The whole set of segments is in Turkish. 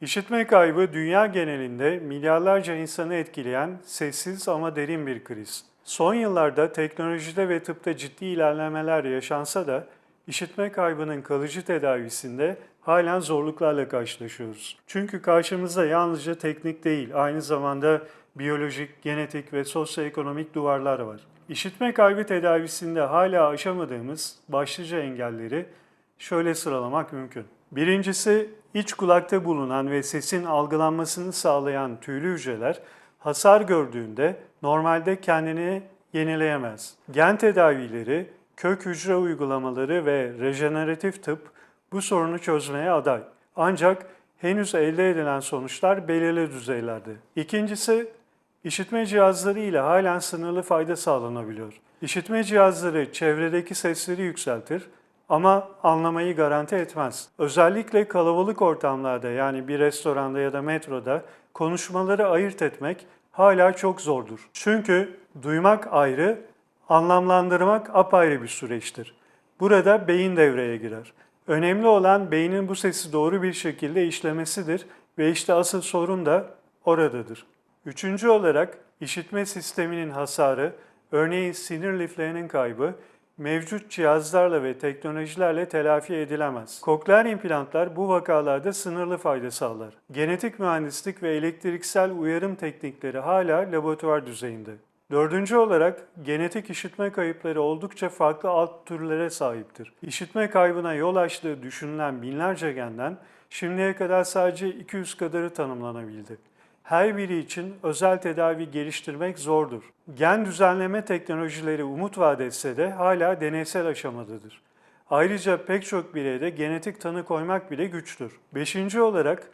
İşitme kaybı dünya genelinde milyarlarca insanı etkileyen sessiz ama derin bir kriz. Son yıllarda teknolojide ve tıpta ciddi ilerlemeler yaşansa da işitme kaybının kalıcı tedavisinde halen zorluklarla karşılaşıyoruz. Çünkü karşımızda yalnızca teknik değil, aynı zamanda biyolojik, genetik ve sosyoekonomik duvarlar var. İşitme kaybı tedavisinde hala aşamadığımız başlıca engelleri şöyle sıralamak mümkün. Birincisi iç kulakta bulunan ve sesin algılanmasını sağlayan tüylü hücreler hasar gördüğünde normalde kendini yenileyemez. Gen tedavileri, kök hücre uygulamaları ve rejeneratif tıp bu sorunu çözmeye aday. Ancak henüz elde edilen sonuçlar belirli düzeylerde. İkincisi İşitme cihazları ile halen sınırlı fayda sağlanabiliyor. İşitme cihazları çevredeki sesleri yükseltir ama anlamayı garanti etmez. Özellikle kalabalık ortamlarda yani bir restoranda ya da metroda konuşmaları ayırt etmek hala çok zordur. Çünkü duymak ayrı, anlamlandırmak apayrı bir süreçtir. Burada beyin devreye girer. Önemli olan beynin bu sesi doğru bir şekilde işlemesidir ve işte asıl sorun da oradadır. Üçüncü olarak işitme sisteminin hasarı, örneğin sinir liflerinin kaybı, mevcut cihazlarla ve teknolojilerle telafi edilemez. Kokleer implantlar bu vakalarda sınırlı fayda sağlar. Genetik mühendislik ve elektriksel uyarım teknikleri hala laboratuvar düzeyinde. Dördüncü olarak genetik işitme kayıpları oldukça farklı alt türlere sahiptir. İşitme kaybına yol açtığı düşünülen binlerce genden şimdiye kadar sadece 200 kadarı tanımlanabildi her biri için özel tedavi geliştirmek zordur. Gen düzenleme teknolojileri umut vaat etse de hala deneysel aşamadadır. Ayrıca pek çok bireyde genetik tanı koymak bile güçtür. Beşinci olarak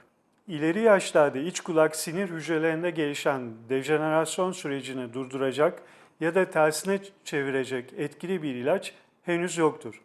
ileri yaşlarda iç kulak sinir hücrelerinde gelişen dejenerasyon sürecini durduracak ya da tersine çevirecek etkili bir ilaç henüz yoktur.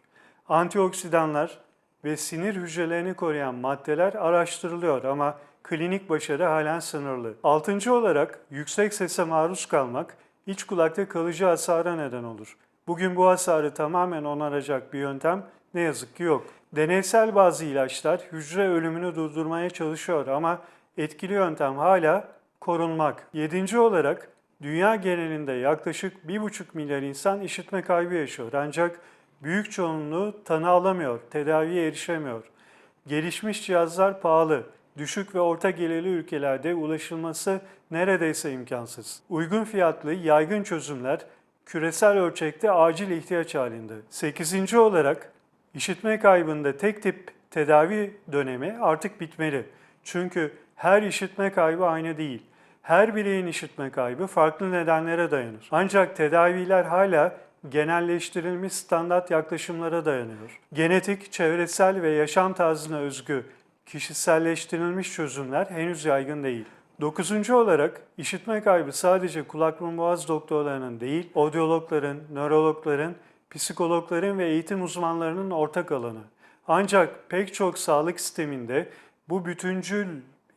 Antioksidanlar ve sinir hücrelerini koruyan maddeler araştırılıyor ama klinik başarı halen sınırlı. Altıncı olarak yüksek sese maruz kalmak iç kulakta kalıcı hasara neden olur. Bugün bu hasarı tamamen onaracak bir yöntem ne yazık ki yok. Deneysel bazı ilaçlar hücre ölümünü durdurmaya çalışıyor ama etkili yöntem hala korunmak. Yedinci olarak dünya genelinde yaklaşık 1,5 milyar insan işitme kaybı yaşıyor ancak büyük çoğunluğu tanı alamıyor, tedaviye erişemiyor. Gelişmiş cihazlar pahalı düşük ve orta gelirli ülkelerde ulaşılması neredeyse imkansız. Uygun fiyatlı, yaygın çözümler küresel ölçekte acil ihtiyaç halinde. Sekizinci olarak işitme kaybında tek tip tedavi dönemi artık bitmeli. Çünkü her işitme kaybı aynı değil. Her bireyin işitme kaybı farklı nedenlere dayanır. Ancak tedaviler hala genelleştirilmiş standart yaklaşımlara dayanıyor. Genetik, çevresel ve yaşam tarzına özgü kişiselleştirilmiş çözümler henüz yaygın değil. Dokuzuncu olarak işitme kaybı sadece kulak burun boğaz doktorlarının değil, odyologların, nörologların, psikologların ve eğitim uzmanlarının ortak alanı. Ancak pek çok sağlık sisteminde bu bütüncül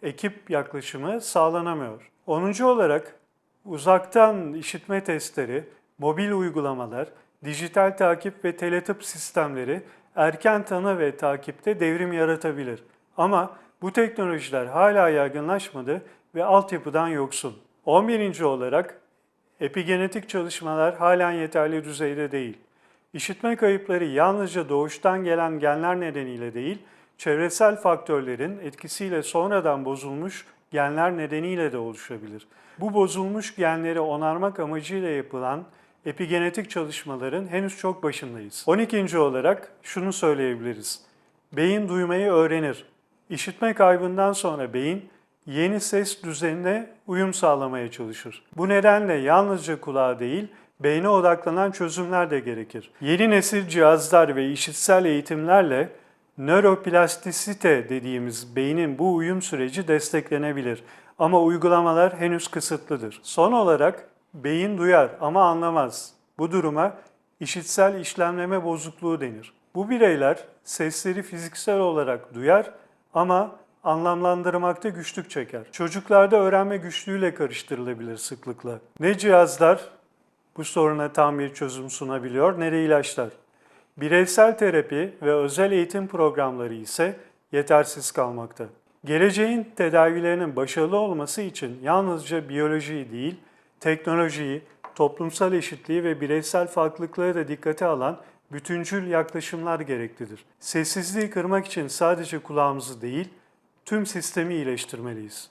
ekip yaklaşımı sağlanamıyor. Onuncu olarak uzaktan işitme testleri, mobil uygulamalar, dijital takip ve teletıp sistemleri erken tanı ve takipte devrim yaratabilir. Ama bu teknolojiler hala yaygınlaşmadı ve altyapıdan yoksun. 11. olarak epigenetik çalışmalar halen yeterli düzeyde değil. İşitme kayıpları yalnızca doğuştan gelen genler nedeniyle değil, çevresel faktörlerin etkisiyle sonradan bozulmuş genler nedeniyle de oluşabilir. Bu bozulmuş genleri onarmak amacıyla yapılan epigenetik çalışmaların henüz çok başındayız. 12. olarak şunu söyleyebiliriz. Beyin duymayı öğrenir İşitme kaybından sonra beyin yeni ses düzenine uyum sağlamaya çalışır. Bu nedenle yalnızca kulağa değil, beyne odaklanan çözümler de gerekir. Yeni nesil cihazlar ve işitsel eğitimlerle nöroplastisite dediğimiz beynin bu uyum süreci desteklenebilir. Ama uygulamalar henüz kısıtlıdır. Son olarak beyin duyar ama anlamaz. Bu duruma işitsel işlemleme bozukluğu denir. Bu bireyler sesleri fiziksel olarak duyar ama anlamlandırmakta güçlük çeker. Çocuklarda öğrenme güçlüğüyle karıştırılabilir sıklıkla. Ne cihazlar bu soruna tam bir çözüm sunabiliyor ne ilaçlar. Bireysel terapi ve özel eğitim programları ise yetersiz kalmakta. Geleceğin tedavilerinin başarılı olması için yalnızca biyolojiyi değil, teknolojiyi, toplumsal eşitliği ve bireysel farklılıkları da dikkate alan bütüncül yaklaşımlar gereklidir. Sessizliği kırmak için sadece kulağımızı değil, tüm sistemi iyileştirmeliyiz.